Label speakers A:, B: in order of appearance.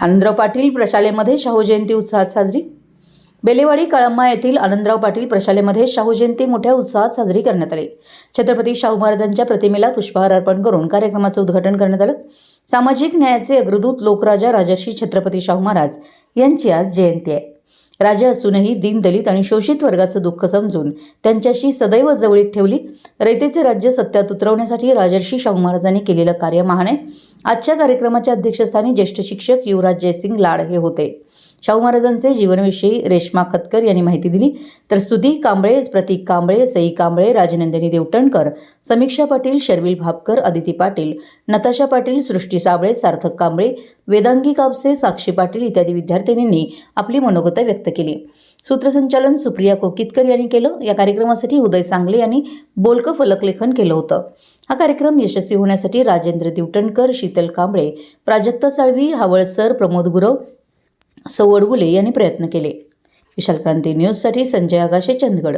A: आनंदराव पाटील प्रशालेमध्ये शाहू जयंती उत्साहात साजरी. बेलेवाडी कळंबा येथील आनंदराव पाटील प्रशालेमध्ये शाहू जयंती मोठ्या उत्साहात साजरी करण्यात आली. छत्रपती शाहू महाराजांच्या प्रतिमेला पुष्पहार अर्पण करून कार्यक्रमाचं उद्घाटन करण्यात आलं. सामाजिक न्यायाचे अग्रदूत लोकराजा राजर्षी छत्रपती शाहू महाराज यांची आज जयंती आहे. राजा असूनही दीनदलित आणि शोषित वर्गाचं दुःख समजून त्यांच्याशी सदैव जवळीक ठेवली. रयतेचे राज्य सत्यात उतरवण्यासाठी राजर्षी शाहू महाराजांनी केलेलं कार्य महान आहे. आजच्या कार्यक्रमाच्या अध्यक्षस्थानी ज्येष्ठ शिक्षक युवराज जयसिंग लाड हे होते. शाहू महाराजांचे जीवनविषयी रेश्मा खतकर यांनी माहिती दिली. तर सुधी कांबळे प्रतीक कांबळे सई कांबळे राजनंदिनी देवटणकर समीक्षा पाटील शर्विल भापकर अदिती पाटील नताशा पाटील सृष्टी साबळे सार्थक कांबळे वेदांगी कापसे साक्षी पाटील इत्यादी विद्यार्थिनींनी आपली मनोगत व्यक्त केली. सूत्रसंचालन सुप्रिया कोकितकर यांनी केलं. या कार्यक्रमासाठी उदय सांगले यांनी बोलकं फलकलेखन केलं होतं. हा कार्यक्रम यशस्वी होण्यासाठी राजेंद्र दिवटणकर शीतल कांबळे प्राजक्ता साळवी हावळसर प्रमोद गुरव सौ अडगुले यांनी प्रयत्न केले. विशालक्रांती न्यूजसाठी संजय आगाशे चंदगड.